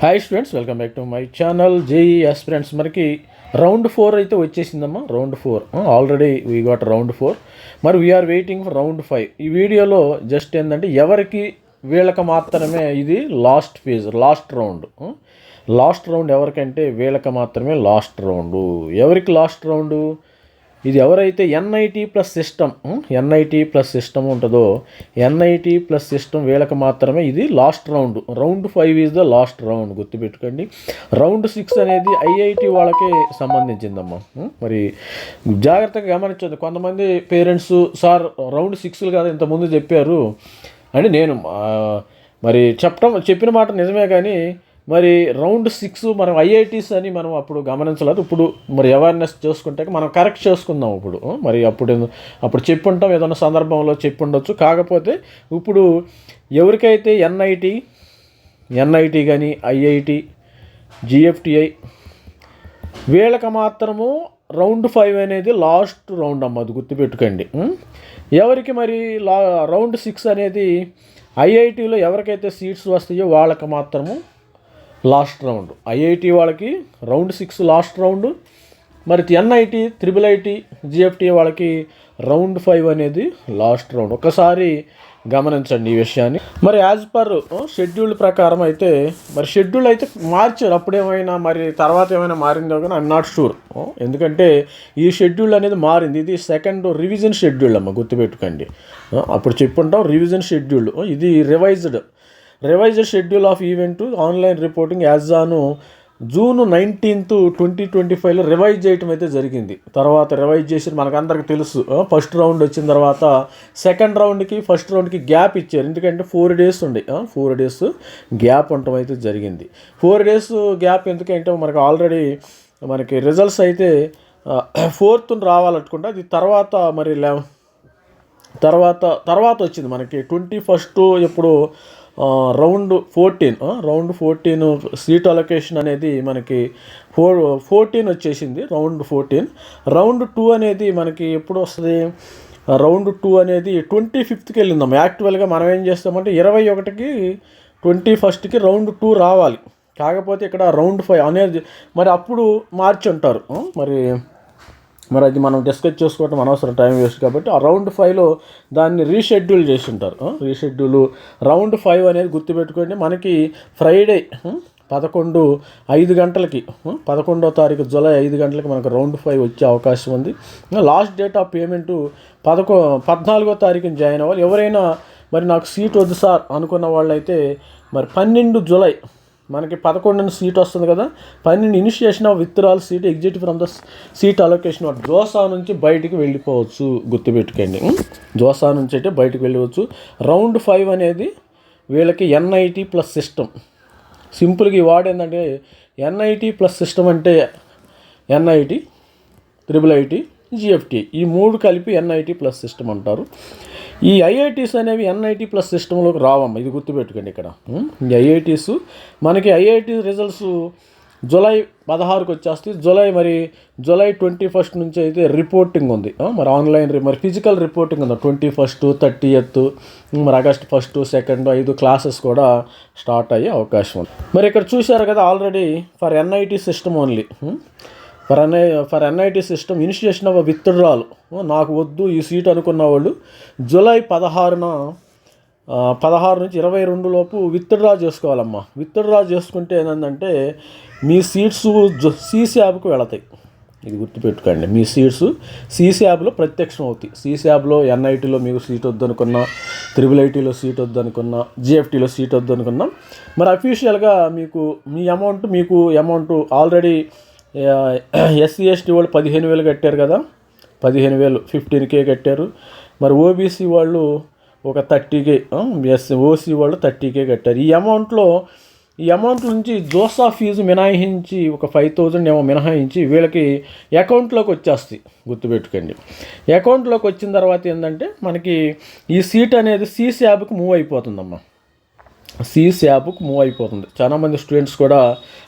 Hi students welcome back to my channel JEE aspirants మనకి round four అయితే వచ్చేసిందమ్మా. Round four already we got round four మరి we are waiting for round five ఈ వీడియోలో just ఏంటంటే ఎవరికి వీళ్ళకి మాత్రమే ఇది last phase last round last round ఎవరికంటే వీళ్ళకి మాత్రమే లాస్ట్ రౌండ్ ఎవరికి లాస్ట్ రౌండ్ ఇది ఎవరైతే NIT plus system NIT plus system ఉంటుందో ఎన్ఐటి ప్లస్ సిస్టమ్ వీళ్ళకి మాత్రమే ఇది last round round five is the last round గుర్తుపెట్టుకోండి. రౌండ్ సిక్స్ అనేది ఐఐటి వాళ్ళకే సంబంధించిందమ్మా. మరి జాగ్రత్తగా గమనించండి కొంతమంది పేరెంట్స్ సార్ రౌండ్ సిక్స్లు కాదు ఇంతకుముందు చెప్పారు. అని నేను మరి చెప్పడం చెప్పిన మాట నిజమే కానీ మరి రౌండ్ సిక్స్ మనం ఐఐటీస్ అని మనం అప్పుడు గమనించలేదు. ఇప్పుడు మరి అవేర్నెస్ చేసుకుంటే మనం కరెక్ట్ చేసుకుందాం ఇప్పుడు. మరి అప్పుడు అప్పుడు చెప్పుంటాం ఏదైనా సందర్భంలో చెప్పుండొచ్చు. కాకపోతే ఇప్పుడు ఎవరికైతే ఎన్ఐటి ఎన్ఐటి కానీ ఐఐటి జిఎఫ్టిఐ వీళ్ళకి మాత్రము రౌండ్ ఫైవ్ అనేది లాస్ట్ రౌండ్ అమ్మ అది గుర్తుపెట్టుకోండి. ఎవరికి మరి లా రౌండ్ సిక్స్ అనేది ఐఐటీలో ఎవరికైతే సీట్స్ వస్తాయో వాళ్ళకి మాత్రము లాస్ట్ రౌండ్. ఐఐటి వాళ్ళకి రౌండ్ సిక్స్ లాస్ట్ రౌండ్. మరి ఎన్ఐటి త్రిబుల్ ఐటి జిఎఫ్టి వాళ్ళకి రౌండ్ ఫైవ్ అనేది లాస్ట్ రౌండ్. ఒకసారి గమనించండి ఈ విషయాన్ని. మరి యాజ్ పర్ షెడ్యూల్ ప్రకారం అయితే మరి షెడ్యూల్ అయితే మార్చారు. అప్పుడేమైనా మరి తర్వాత ఏమైనా మారిందో కానీ ఐఎమ్ నాట్ షూర్ ఎందుకంటే ఈ షెడ్యూల్ అనేది మారింది. ఇది సెకండ్ రివిజన్ షెడ్యూల్ అమ్మ గుర్తుపెట్టుకోండి. అప్పుడు చెప్పుంటాం రివిజన్ షెడ్యూల్ ఇది revised revised schedule of event online reporting as on June nineteenth twenty twenty ఫైవ్లో రివైజ్ చేయటం అయితే జరిగింది. తర్వాత రివైజ్ చేసి మనకందరికి తెలుసు. ఫస్ట్ రౌండ్ వచ్చిన తర్వాత సెకండ్ రౌండ్కి ఫస్ట్ రౌండ్కి గ్యాప్ ఇచ్చారు. ఎందుకంటే ఫోర్ డేస్ ఉండే. ఫోర్ డేస్ గ్యాప్ ఉండటం అయితే జరిగింది. ఫోర్ డేస్ గ్యాప్ ఎందుకంటే మనకు ఆల్రెడీ మనకి రిజల్ట్స్ అయితే ఫోర్త్ రావాలనుకుంటే అది తర్వాత మరి లెవెన్ తర్వాత తర్వాత వచ్చింది మనకి. ట్వంటీ ఫస్ట్ ఇప్పుడు round fourteen round fourteen seat allocation అనేది మనకి ఫోర్ ఫోర్టీన్ వచ్చేసింది రౌండ్ ఫోర్టీన్. రౌండ్ టూ అనేది మనకి ఎప్పుడు వస్తుంది? రౌండ్ టూ అనేది ట్వంటీ ఫిఫ్త్కి వెళ్ళిందాం. యాక్చువల్గా మనం ఏం చేస్తామంటే ఇరవై ఒకటికి ట్వంటీ ఫస్ట్కి రౌండ్ టూ రావాలి. కాకపోతే ఇక్కడ రౌండ్ ఫైవ్ అనేది మరి అప్పుడు మార్చి ఉంటారు మరి మరి అది మనం డిస్కస్ చేసుకోవటం అనవసరం టైం వేస్ట్ కాబట్టి ఆ రౌండ్ ఫైవ్లో దాన్ని రీషెడ్యూల్ చేసి ఉంటారు రీషెడ్యూల్. రౌండ్ ఫైవ్ అనేది గుర్తుపెట్టుకోండి మనకి ఫ్రైడే పదకొండు ఐదు గంటలకి పదకొండో తారీఖు జూలై ఐదు గంటలకి మనకు రౌండ్ ఫైవ్ వచ్చే అవకాశం ఉంది. లాస్ట్ డేట్ ఆఫ్ పేమెంటు పదకొ పద్నాలుగో తారీఖున జాయిన్ అవ్వాలి. ఎవరైనా మరి నాకు సీట్ వద్దు సార్ అనుకున్న వాళ్ళైతే మరి పన్నెండు జూలై మనకి పదకొండున సీట్ వస్తుంది కదా పన్నెండు initiation of withdrawal seat exit from the seat allocation of JoSAA నుంచి బయటికి వెళ్ళిపోవచ్చు. గుర్తుపెట్టుకోండి. జోసా నుంచి అయితే బయటికి వెళ్ళవచ్చు రౌండ్ ఫైవ్ అనేది వీళ్ళకి ఎన్ఐటి ప్లస్ సిస్టమ్ సింపుల్గా ఈ వార్డ్ ఏంటంటే ఎన్ఐటి ప్లస్ సిస్టమ్ అంటే ఎన్ఐటి త్రిబుల్ ఐటీ జిఎఫ్టీ ఈ మూడు కలిపి ఎన్ఐటి ప్లస్ సిస్టమ్ అంటారు. ఈ ఐఐటీస్ అనేవి ఎన్ఐటి ప్లస్ సిస్టంలోకి రావమ్మ ఇది గుర్తుపెట్టుకోండి ఇక్కడ. ఈ ఐఐటీస్ మనకి ఐఐటి రిజల్ట్స్ జూలై పదహారుకి వచ్చేస్తే జూలై మరి జూలై ట్వంటీ ఫస్ట్ నుంచి అయితే రిపోర్టింగ్ ఉంది. మరి ఆన్లైన్ రి- మరి ఫిజికల్ రిపోర్టింగ్ ఉంది. ట్వంటీ ఫస్ట్ థర్టీ ఎత్ మరి ఆగస్ట్ ఫస్ట్ సెకండ్ ఐదు క్లాసెస్ కూడా స్టార్ట్ అయ్యే అవకాశం ఉంది. మరి ఇక్కడ చూశారు కదా already for NIT system only. For NI for NIT system initiation of withdrawal నాకు వద్దు ఈ సీట్ అనుకున్న వాళ్ళు జూలై పదహారున పదహారు నుంచి ఇరవై రెండు లోపు విత్డ్రా చేసుకోవాలమ్మా. విత్డ్రా చేసుకుంటే ఏంటంటే మీ సీట్స్ సీసీ యాప్కి వెళతాయి. ఇది గుర్తుపెట్టుకోండి. మీ సీట్స్ సీసీ యాప్లో ప్రత్యక్షం అవుతాయి. సీసీ యాప్లో ఎన్ఐటీలో మీకు సీట్ వద్దనుకున్నా త్రిబుల్ ఐటీలో సీట్ వద్దనుకున్నా జిఎఫ్టీలో సీట్ వద్దనుకున్నా మరి అఫీషియల్గా మీకు మీ అమౌంట్ మీకు అమౌంట్ ఆల్రెడీ ఎస్సీ ఎస్టీ వాళ్ళు పదిహేను వేలు కట్టారు కదా. పదిహేను వేలు ఫిఫ్టీన్ కే కట్టారు. మరి ఓబీసీ వాళ్ళు ఒక థర్టీ కే ఎస్ ఓసీ వాళ్ళు థర్టీ కే కట్టారు. ఈ అమౌంట్లో ఈ అమౌంట్ నుంచి జోసా ఫీజు మినహాయించి ఒక ఫైవ్ థౌజండ్ ఏమో మినహాయించి వీళ్ళకి అకౌంట్లోకి వచ్చేస్తాయి. గుర్తుపెట్టుకోండి. అకౌంట్లోకి వచ్చిన తర్వాత ఏంటంటే మనకి ఈ సీట్ అనేది సీసీ శాబ్కి మూవ్ అయిపోతుందమ్మా. సీస్ యాప్కు మూవ్ అయిపోతుంది. చాలామంది స్టూడెంట్స్ కూడా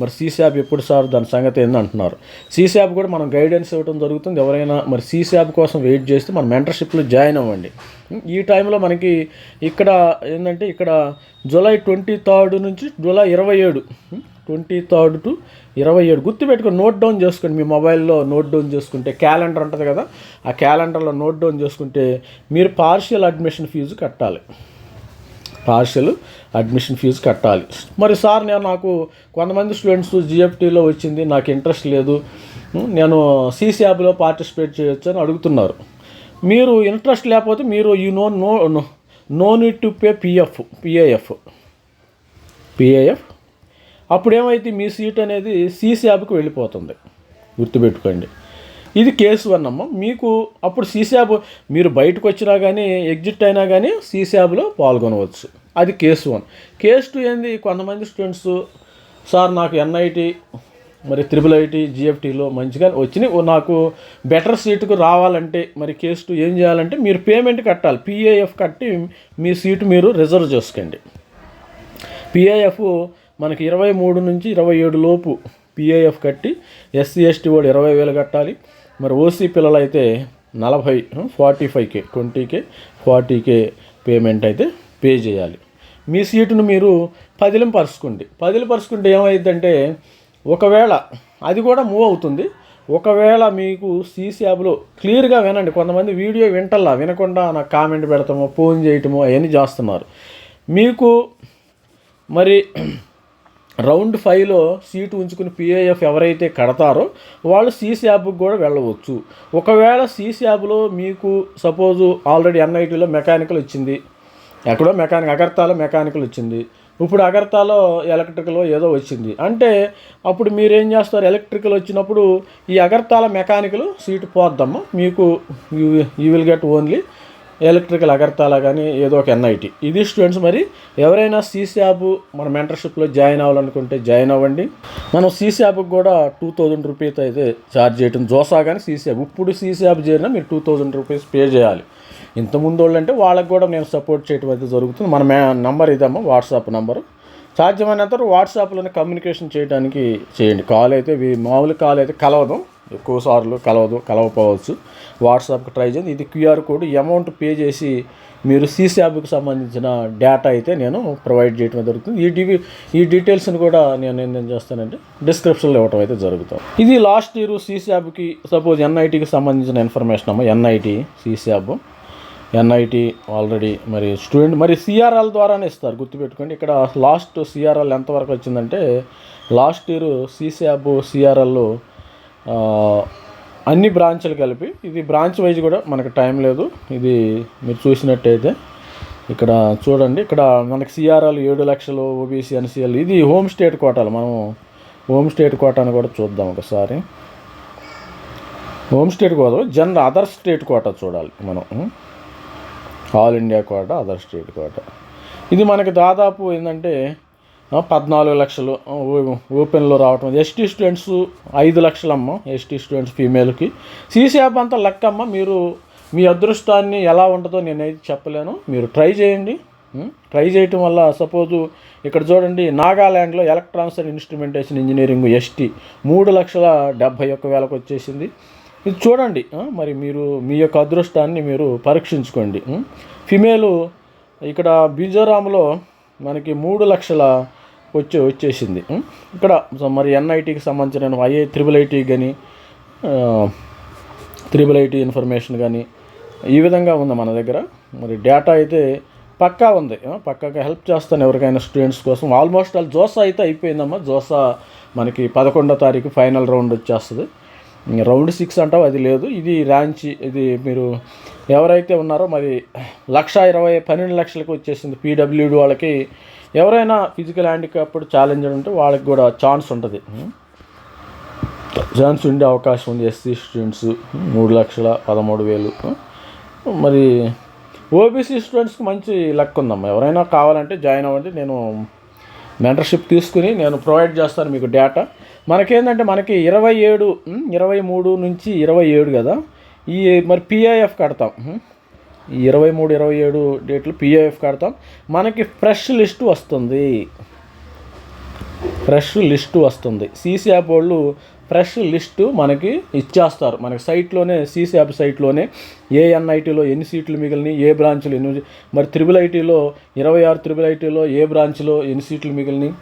మరి సీస్ యాప్ ఎప్పుడు సార్? దాని సంగతి ఏంది? అంటున్నారు. సీస్ యాప్ కూడా మనం గైడెన్స్ ఇవ్వడం జరుగుతుంది. ఎవరైనా మరి సీస్ యాప్ కోసం వెయిట్ చేస్తే మనం మెంటర్షిప్లో జాయిన్ అవ్వండి. ఈ టైంలో మనకి ఇక్కడ ఏంటంటే ఇక్కడ జూలై ట్వంటీ థర్డ్ నుంచి జూలై ఇరవై ఏడు ట్వంటీ థర్డ్ టు ఇరవై ఏడు గుర్తుపెట్టుకొని నోట్ డౌన్ చేసుకోండి. మీ మొబైల్లో నోట్ డౌన్ చేసుకుంటే క్యాలెండర్ ఉంటుంది కదా ఆ క్యాలెండర్లో నోట్ డౌన్ చేసుకుంటే మీరు పార్షియల్ అడ్మిషన్ ఫీజు కట్టాలి. పార్షియల్ అడ్మిషన్ ఫీజు కట్టాలి. మరి సార్ నేను నాకు కొంతమంది స్టూడెంట్స్ జిఎఫ్టీలో వచ్చింది నాకు ఇంట్రెస్ట్ లేదు. నేను సీసీఆబ్లో పార్టిసిపేట్ చేయొచ్చు అని అడుగుతున్నారు. మీరు ఇంట్రెస్ట్ లేకపోతే మీరు you no no no need to pay PF PAF PAF అప్పుడు ఏమైతే మీ సీట్ అనేది సీసీఆబ్కి వెళ్ళిపోతుంది. గుర్తుపెట్టుకోండి. ఇది కేసు వన్ అమ్మ. మీకు అప్పుడు సీసాబ్ మీరు బయటకు వచ్చినా కానీ ఎగ్జిట్ అయినా కానీ సీసాబ్లో పాల్గొనవచ్చు. అది కేసు వన్. కేసు టూ ఏంది? కొంతమంది స్టూడెంట్స్ సార్ నాకు ఎన్ఐటి మరి త్రిబుల్ ఐటీ జిఎఫ్టీలో మంచిగా వచ్చినాయి. నాకు బెటర్ సీటుకు రావాలంటే మరి కేసు టూ ఏం చేయాలంటే మీరు పేమెంట్ కట్టాలి. పిఏఎఫ్ కట్టి మీ సీటు మీరు రిజర్వ్ చేసుకోండి. పిఏఎఫ్ మనకి ఇరవై మూడు నుంచి ఇరవై ఏడు లోపు పిఏఎఫ్ కట్టి ఎస్సీ ఎస్టీ వాడు ఇరవై వేలు కట్టాలి. మరి ఓసీ పిల్లలు అయితే నలభై forty five K twenty K forty K payment అయితే పే చేయాలి. మీ సీటును మీరు పదిలింపరుచుకోండి. పదిలిపరుచుకుంటే ఏమైందంటే ఒకవేళ అది కూడా మూవ్ అవుతుంది. ఒకవేళ మీకు సీసీ యాప్లో క్లియర్గా వినండి. కొంతమంది వీడియో వింటల్లా వినకుండా నాకు కామెంట్ పెడతామో ఫోన్ చేయటమో అవన్నీ చేస్తున్నారు. మీకు మరి రౌండ్ ఫైవ్లో సీటు ఉంచుకుని పిఏఎఫ్ ఎవరైతే కడతారో వాళ్ళు సీసీ యాప్కి కూడా వెళ్ళవచ్చు. ఒకవేళ సీసీ యాప్లో మీకు సపోజు ఆల్రెడీ ఎన్ఐటీలో మెకానికల్ వచ్చింది. ఎక్కడో మెకానిక్ అగర్తాలో మెకానికల్ వచ్చింది. ఇప్పుడు అగర్తాలో ఎలక్ట్రికల్ ఏదో వచ్చింది. అంటే అప్పుడు మీరేం చేస్తారు? ఎలక్ట్రికల్ వచ్చినప్పుడు ఈ అగర్తాల మెకానికల్ సీటు పోద్దమ్మా. మీకు you will get only electrical Agartala కానీ ఏదో ఒక ఎన్ఐటి. ఇది స్టూడెంట్స్ మరి ఎవరైనా సీసీఆబ్ మన మెంటర్షిప్లో జాయిన్ అవ్వాలనుకుంటే జాయిన్ అవ్వండి. మనం సీసీఆబ్కి కూడా టూ థౌజండ్ రూపీస్ అయితే ఛార్జ్ చేయటం. జోసా కానీ సీసీఆబ్ ఇప్పుడు సీసీఆబ్ చేరినా మీరు టూ థౌజండ్ రూపీస్ పే చేయాలి. ఇంతకుముందు వాళ్ళు అంటే వాళ్ళకి కూడా నేను సపోర్ట్ చేయడం అయితే జరుగుతుంది. మన మే నంబర్ ఇదమ్మా వాట్సాప్ నెంబరు సాధ్యమైనంత వాట్సాప్లోనే కమ్యూనికేషన్ చేయడానికి చేయండి. కాల్ అయితే మామూలు కాల్ అయితే కలవదు. ఎక్కువ సార్లు కలవదు కలవపోవచ్చు వాట్సాప్కి ట్రై చేయండి. ఇది క్యూఆర్ కోడ్. అమౌంట్ పే చేసి మీరు సీసీ సంబంధించిన డేటా అయితే నేను ప్రొవైడ్ చేయడం జరుగుతుంది. ఈ డివి ఈ డీటెయిల్స్ని కూడా నేను ఏం చేస్తానంటే డిస్క్రిప్షన్లో ఇవ్వటం అయితే జరుగుతుంది. ఇది లాస్ట్ ఇయర్ సీసీ సపోజ్ ఎన్ఐటీకి సంబంధించిన ఇన్ఫర్మేషన్ అమ్మ ఎన్ఐటీ సీసీ ఎన్ఐటి ఆల్రెడీ మరి స్టూడెంట్ మరి సిఆర్ఎల్ ద్వారానే ఇస్తారు గుర్తుపెట్టుకోండి. ఇక్కడ లాస్ట్ సిఆర్ఎల్ ఎంతవరకు వచ్చిందంటే లాస్ట్ ఇయర్ సీసీఆబ్ సిఆర్ఎల్ అన్ని బ్రాంచ్లు కలిపి ఇది బ్రాంచ్ వైజ్ కూడా మనకు టైం లేదు. ఇది మీరు చూసినట్టయితే ఇక్కడ చూడండి. ఇక్కడ మనకి సిఆర్ఎల్ ఏడు లక్షలు ఓబీసీ ఎన్సీఎల్ ఇది హోమ్ స్టేట్ కోటాలు. మనం హోమ్ స్టేట్ కోటాను కూడా చూద్దాం ఒకసారి. Home state quota general other state quota చూడాలి మనం. All India quota other state quota. ఇది మనకి దాదాపు ఏంటంటే పద్నాలుగు లక్షలు ఓ- ఓపెన్లో రావటం ఎస్టీ స్టూడెంట్స్ ఐదు లక్షలమ్మ ఎస్టీ స్టూడెంట్స్ ఫీమేల్కి. సీసీఆప్ యాప్ అంతా లెక్కమ్మ మీరు మీ అదృష్టాన్ని ఎలా ఉంటుందో నేనైతే చెప్పలేను. మీరు ట్రై చేయండి. ట్రై చేయటం వల్ల సపోజు ఇక్కడ చూడండి నాగాల్యాండ్లో electronics and instrumentation engineering ST మూడు లక్షల డెబ్భై ఒక్క వేలకు వచ్చేసింది. ఇది చూడండి మరి మీరు మీ యొక్క అదృష్టాన్ని మీరు పరీక్షించుకోండి. ఫిమేలు ఇక్కడ మిజోరాంలో మనకి మూడు లక్షల వచ్చే వచ్చేసింది. ఇక్కడ మరి ఎన్ఐటీకి సంబంధించిన ఐఏ త్రిబుల్ ఐటీ కానీ త్రిబుల్ ఐటీ ఇన్ఫర్మేషన్ కానీ ఈ విధంగా ఉంది మన దగ్గర. మరి డేటా అయితే పక్కా ఉంది. పక్కాగా హెల్ప్ చేస్తాను ఎవరికైనా స్టూడెంట్స్ కోసం. ఆల్మోస్ట్ ఆల్ జోసా అయితే అయిపోయిందమ్మా. జోసా మనకి పదకొండో తారీఖు ఫైనల్ రౌండ్ వచ్చేస్తుంది. రౌండ్ సిక్స్ అంటావు అది లేదు. ఇది ర్యాంచ్ ఇది మీరు ఎవరైతే ఉన్నారో మరి లక్ష ఇరవై పన్నెండు లక్షలకు వచ్చేసింది పీడబ్ల్యూడి వాళ్ళకి. ఎవరైనా ఫిజికల్ హ్యాండిక్యాప్డ్ ఛాలెంజర్ ఉంటే వాళ్ళకి కూడా ఛాన్స్ ఉంటుంది. ఛాన్స్ ఉండే అవకాశం ఉంది ఎస్సీ స్టూడెంట్స్. మూడు లక్షల పదమూడు వేలు. మరి ఓబీసీ స్టూడెంట్స్కి మంచి లక్ ఉందమ్మా. ఎవరైనా కావాలంటే జాయిన్ అవ్వండి. నేను మెంటర్షిప్ తీసుకుని నేను ప్రొవైడ్ చేస్తాను మీకు డేటా. మనకేంటంటే మనకి ఇరవై ఏడు ఇరవై మూడు నుంచి ఇరవై ఏడు కదా. ఈ మరి పిఐఎఫ్ కడతాం. ఈ ఇరవై మూడు ఇరవై ఏడు డేట్లు పిఐఎఫ్ కడతాం. మనకి ఫ్రెష్ లిస్ట్ వస్తుంది. ఫ్రెష్ లిస్టు వస్తుంది. సీసీ యాప్ వాళ్ళు ఫ్రెష్ లిస్టు మనకి ఇచ్చేస్తారు. మనకి సైట్లోనే సీసీ యాప్ సైట్లోనే ఏ ఎన్ఐటీలో ఎన్ని సీట్లు మిగిలినాయి ఏ బ్రాంచ్లో ఎన్ని మరి త్రిబుల్ ఐటీలో ఇరవై ఆరు త్రిబుల్ ఐటీలో ఏ బ్రాంచ్లో ఎన్ని సీట్లు మిగిలినాయి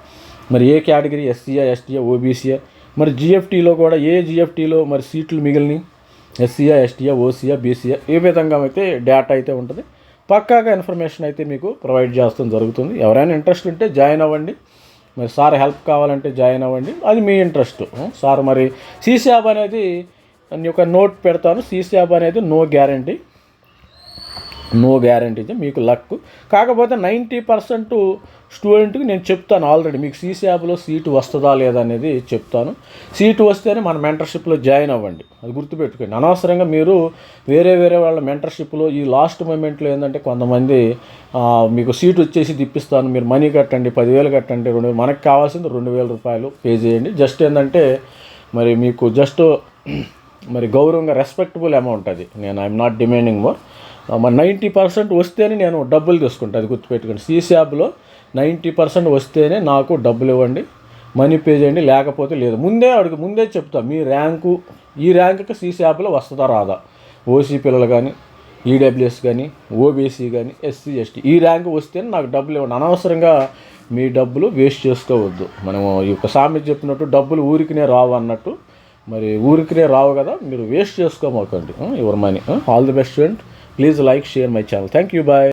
మరి ఏ కేటగిరీ ఎస్సీయా ఎస్టీయా ఓబీసీయా మరి జిఎఫ్టీలో కూడా ఏ జిఎఫ్టీలో మరి సీట్లు మిగిలినాయి ఎస్సీయా ఎస్టీయా ఓసీయా బీసీయా ఏ విధంగా అయితే డేటా అయితే ఉంటుంది? పక్కాగా ఇన్ఫర్మేషన్ అయితే మీకు ప్రొవైడ్ చేస్తాం జరుగుతుంది. ఎవరైనా ఇంట్రెస్ట్ ఉంటే జాయిన్ అవ్వండి. మరి సార్ హెల్ప్ కావాలంటే జాయిన్ అవ్వండి. అది మీ ఇంట్రెస్ట్ సార్ మరి సీసాబ్ అనేది నేను ఒక నోట్ పెడతాను. సీసాబ్ అనేది నో గ్యారంటీ నో గ్యారంటీ మీకు లక్ కాకపోతే నైంటీ పర్సెంట్ స్టూడెంట్కి నేను చెప్తాను ఆల్రెడీ మీకు సీసీఆప్లో సీటు వస్తుందా లేదా అనేది చెప్తాను. సీటు వస్తేనే మన మెంటర్షిప్లో జాయిన్ అవ్వండి. అది గుర్తుపెట్టుకోండి. అనవసరంగా మీరు వేరే వేరే వాళ్ళ మెంటర్షిప్లో ఈ లాస్ట్ మూమెంట్లో ఏంటంటే కొంతమంది మీకు సీట్ వచ్చేసి తిప్పిస్తాను. మీరు మనీ కట్టండి పదివేలు కట్టండి రెండు వేలు. మనకు కావాల్సింది రెండు వేల రూపాయలు పే చేయండి. జస్ట్ ఏంటంటే మరి మీకు జస్ట్ మరి గౌరవంగా రెస్పెక్టబుల్ అమౌంట్ అది. నేను I'm not demanding more ninety percent వస్తేనే నేను డబ్బులు తీసుకుంటాను అది గుర్తుపెట్టుకోండి. సీసాబ్లో నైంటీ పర్సెంట్ వస్తేనే నాకు డబ్బులు ఇవ్వండి మనీ పే చేయండి లేకపోతే లేదు. ముందే అడుగు ముందే చెప్తా మీ ర్యాంకు ఈ ర్యాంకుకి సీసాబ్లో వస్తుందా రాదా? ఓసీ పిల్లలు కానీ ఈడబ్ల్యూఎస్ కానీ ఓబీసీ కానీ ఎస్సీ ఎస్టీ ఈ ర్యాంక్ వస్తేనే నాకు డబ్బులు ఇవ్వండి. అనవసరంగా మీ డబ్బులు వేస్ట్ చేసుకోవద్దు. మనం ఈ యొక్క సామెత చెప్పినట్టు డబ్బులు ఊరికినే రావు అన్నట్టు. మరి ఊరికినే రావు కదా మీరు waste చేసుకోమాకండి. Your money. All the best student. Please like, share my channel. Thank you. Bye.